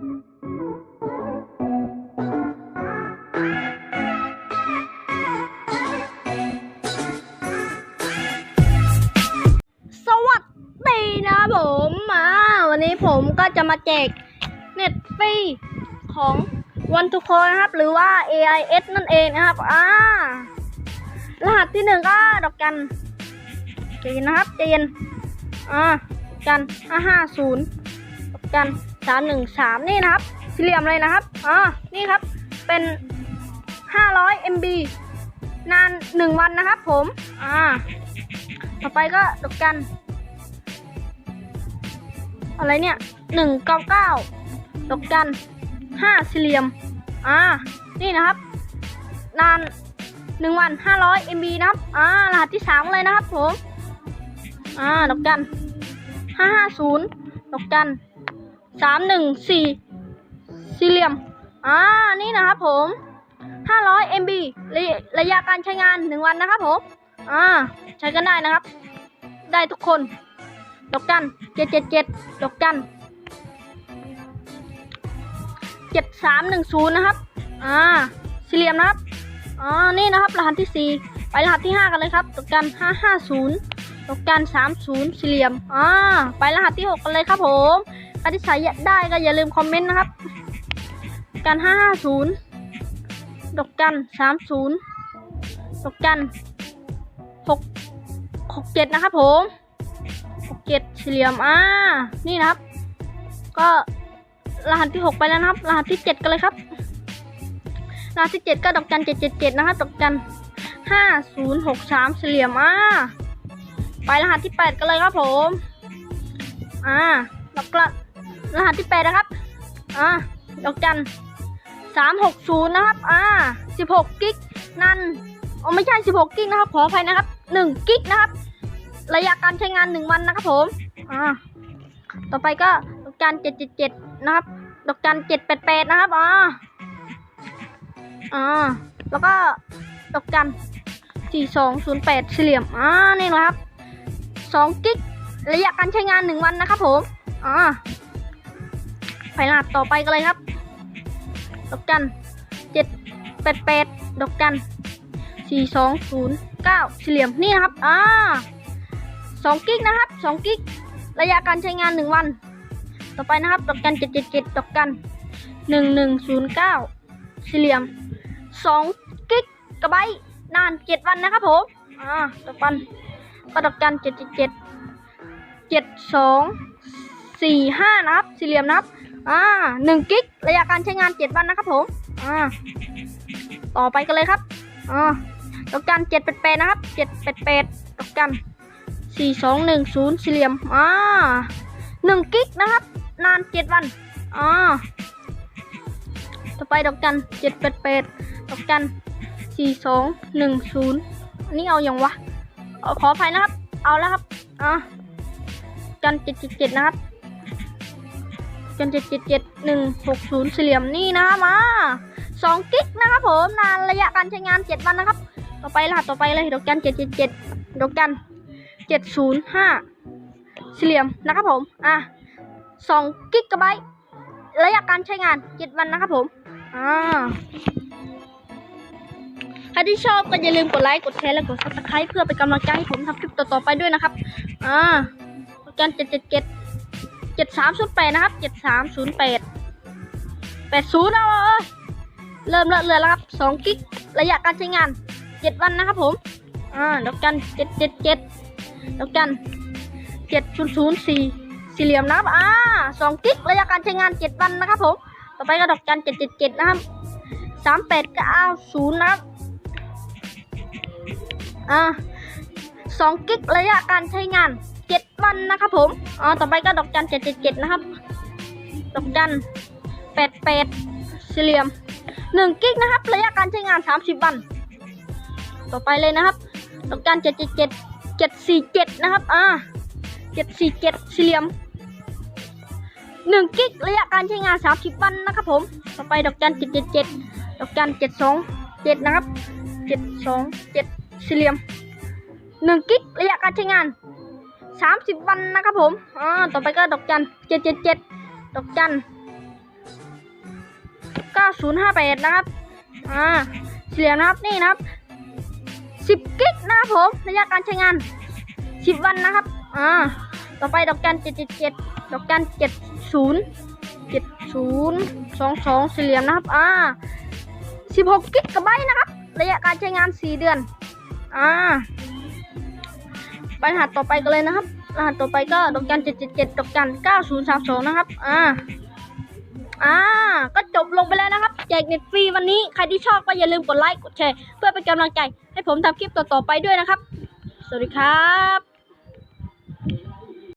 สวัสดีนะผมมาวันนี้ผมก็จะมาแจกเน็ตฟรีของวันทุกคนนะครับ หรือว่า AIS นั่นเองนะครับอ่ารหัสที่หนึ่งก็ดอกกันใจนนะครับใจนอ่ากกันห้าห้าศูนย์ดอกกัน สามหนึ่งสามนี่นะครับสี่เหลี่ยมเลยนะครับอ่านี่ครับเป็นห้าร้อย MB นานหนึ่งวันนะครับ ผม อ่า ต่อไปก็ดอกกัน อะไรเนี่ยหนึ่งเก้าเก้าดอกกันห้าสี่เหลี่ยม อ่า นี่นะครับ นานหนึ่งวันห้าร้อย MB นะครับ อ่ารหัสที่สามเลยนะครับผม อ่า ดอกกันห้าห้าศูนย์ดอกกัน สามหนึ่งสี่สี่เหลี่ยม อ่า นี่นะครับผมห้าร้อย MB ระยะระยะการใช้งานหนึ่งวันนะครับผม อ่า ใช้กันได้นะครับ ได้ทุกคน ดอกกันเจ็ดเจ็ดเจ็ดดอกกันเจ็ดสามหนึ่งศูนย์นะครับ อ่า สี่เหลี่ยมนะครับอ๋อนี่นะครับรหัสที่สี่ไปรหัสที่ห้ากันเลยครับดอกกันห้าห้าศูนย์ดอกกันสามศูนย์สี่เหลี่ยม อ่า ไปรหัสที่หกกันเลยครับผม ใครที่ใส่ได้ก็อย่าลืมคอมเมนต์นะครับ กันห้าห้าศูนย์ดอกกันสามศูนย์ดอกกันหกหกเจ็ดนะครับผมหกเจ็ดสี่เหลี่ยมอ่านี่นะครับ ก็รหัสที่หกไปแล้วนะครับ รหัสที่เจ็ดกันเลยครับ รหัสที่เจ็ดก็ดอกจันเจ็ดเจ็ดเจ็ดนะครับ ดอกจันห้าศูนย์หกสามสี่เหลี่ยมอ่าไปรหัสที่แปดกันเลยครับผม อ่าแล้วก็ รหัสที่แปดนะครับ อ่าดอกจันสามหกศูนย์นะครับ อ่าสิบหกกิกนั่นอ๋อไม่ใช่16กิกนะครับ ขออภัยนะครับ1กิกนะครับ ระยะการใช้งาน1วันนะครับผม อ่า ต่อไปก็ดอกจัน777นะครับ ดอกจัน788นะครับ อ่า อ่า แล้วก็ดอกจัน4208สี่เหลี่ยม อ่า นี่นะครับ2กิกระยะการใช้งาน1วันนะครับผม อ่า ไปรหัสต่อไปกันเลยครับ ดอกจัน788ดแปดแปดดอกจันสี่สองศูนย์เก้าสี่เหลี่ยมนี่นะครับ อ่าสองกิกนะครับสองกิก ระยะการใช้งานหนึ่งวัน ต่อไปนะครับ ดอกกันเจ็ดเจ็ดเจ็ดดอกกันหนึ่งหนึ่งศูนย์เก้าสี่เหลี่ยมสองกิกกระไบนานเจ็ดวันนะครับผม อ่าดอกกันก็ดอกกันเจ็ดเจ็ดเจ็ดเจ็ดสองสี่ห้านะครับ สี่เหลี่ยมนะครับ อ่าหนึ่งกิกระยะการใช้งานเจ็ดวันนะครับผมอ่าต่อไปกันเลยครับอ่าดอกจันเจ็ดแปดแปดนะครับเจ็ดแปดแปดดอกจันสี่สองหนึ่งศูนย์สี่เหลี่ยมอ่าหนึ่งกิกนะครับ นานเจ็ดวันอ่าต่อไปดอกจันเจ็ดแปดแปดดอกจันสี่สองหนึ่งศูนย์นนี้เอาอย่างวะเอาขออภัยนะครับ เอาแล้วครับอ่าจันเจ็ดเจ็ดเจ็ดนะครับ จันเจ็ดเจ็ดเจ็ดหนึ่งหกศูนย์สี่เหลี่ยมนี่นะครับมาสองกิกนะครับผมนานระยะการใช้งานเจ็ดวันนะครับ ต่อไปรหัสต่อไปเลยดอกจันเจ็ดเจ็ดเจ็ดดอกจันเจ็ดศูนย์ห้าสี่เหลี่ยมนะครับผมอะสองกิกะไบต์ระยะการใช้งานเจ็ดวันนะครับผมอ่าใครที่ชอบก็อย่าลืมกดไลค์กดแชร์และกดซับสไครต์เพื่อเป็นกำลังใจให้ผมทำคลิปต่อๆไปด้วยนะครับอ่าดอกจันเจ็ดเจ็ดเจ็ด จ็ดสามศูนย์แปดนะครับเจ็ดสามศูนย์แปดแปดศูนย์เอาเอ้ยเริ่มเลอะเลือนแล้วครับสองกิกระยะการใช้งานเจ็ดวันนะครับผมอ่าดอกจันเจ็ดเจ็ดเจ็ดดอกจันเจ็ดศูนย์ศูนย์สี่สี่เหลี่ยมนะครับอ่าสองกิกระยะการใช้งานเจ็ดวันนะครับผมต่อไปก็ดอกจันเจ็ดเจ็ดเจ็ดนะครับสามแปดเก้าศูนย์นะครับอ่าสองกิกระยะการใช้งาน เจ็ดวันนะครับผมอ่าต่อไปก็ดอกจันเจ็ดเจ็ดเจ็ดนะครับ ดอกจันแปดแปดสี่เหลี่ยมหนึ่งกิกนะครับ ระยะการใช้งานสามสิบวัน ต่อไปเลยนะครับ ดอกจันเจ็ดเจ็ดเจ็ดเจ็ดสี่เจ็ดนะครับ อ่าเจ็ดสี่เจ็ดสี่เหลี่ยมหนึ่งกิกระยะการใช้งานสามสิบวันนะครับผม ต่อไปดอกจันเจ็ดเจ็ดเจ็ดดอกจันเจ็ดสองเจ็ดนะครับเจ็ดสองเจ็ดสี่เหลี่ยมหนึ่งกิกระยะการใช้งาน สามสิบวันนะครับผมอ่าต่อไปก็ดอกจันเจ็ดเจ็ดเจ็ดดอกจัน9058นย์ห้าแปดนะครับอ่าเสียนะครับนี่นะครับ10กิกนะครับผมระยะการใช้งาน10วันนะครับอ่าต่อไปดอกจัน777ดเจ็ดเจ็ดดอกจัน70 7022สี่เหลี่ยมนะครับอ่า16กิกะไบต์นะครับ ระยะการใช้งาน4เดือนอ่า ไปรหัสต่อไปกันเลยนะครับ รหัสต่อไปก็ดอกจันเจ็ดเจ็ดดอกจันเก้าศูนะครับ อ่า อ่า ก็จบลงไปแล้วนะครับ แจกเน็ตฟรีวันนี้ ใครที่ชอบก็อย่าลืมกดไลค์ กดแชร์ เพื่อเป็นกำลังใจให้ผมทำคลิปต่อๆไปด้วยนะครับ สวัสดีครับ